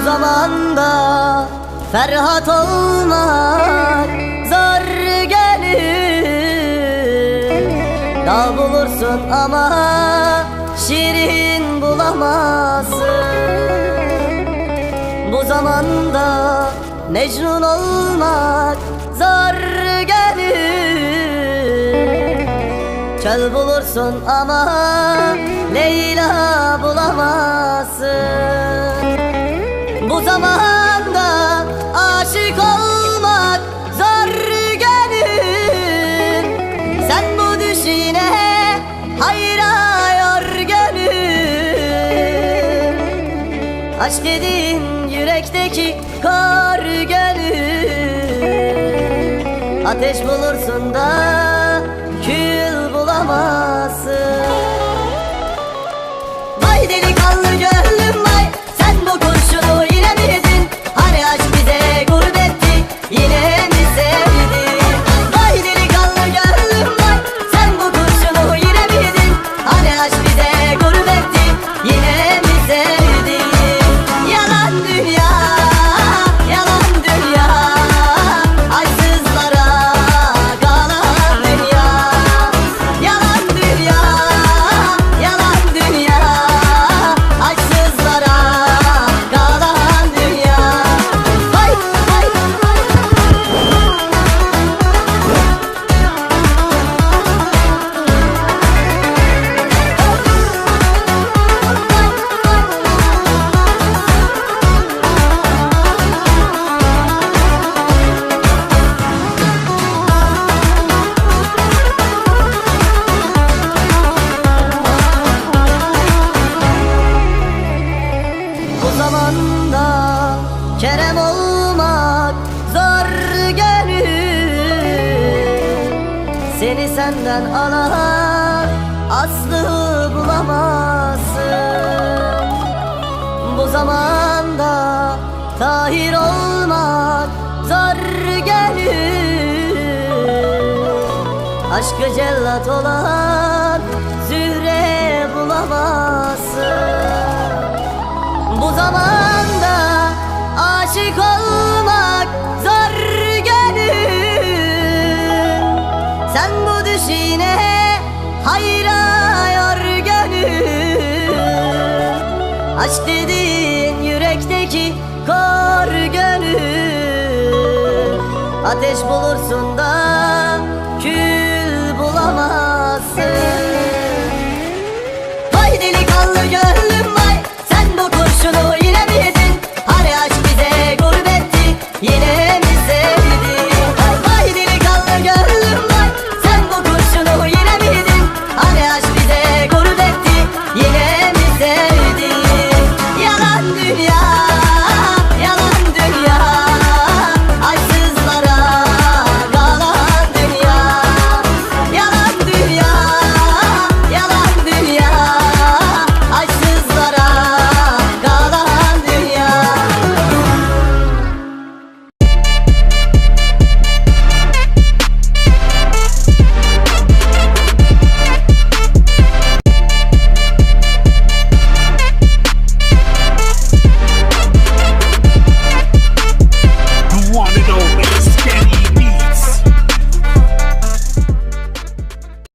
zamanda Ferhat olmak zor gelir. Dağ bulursun ama şirin bulamazsın. Bu zamanda Mecnun olmak zor gelir. Çöl bulursun ama Leyla bulamazsın Bu zamanda aşık olmak zor gelir Sen bu düşine hayra yor gönül. Aşk dediğin yürekteki kar gelir Ateş bulursun da kül bulamazsın zamanda Kerem olmak zor gelir. Seni senden alan aslı bulamazsın. Bu zamanda tahir olmak zor gelir. Aşkı cellat olan zühre bulamazsın bu zamanda aşık olmak zor gelir Sen bu düşine hayra yor gönül. Aşk dediğin yürekteki kor gönül. Ateş bulursun da kül bulamazsın. Vay delikanlı gönlüm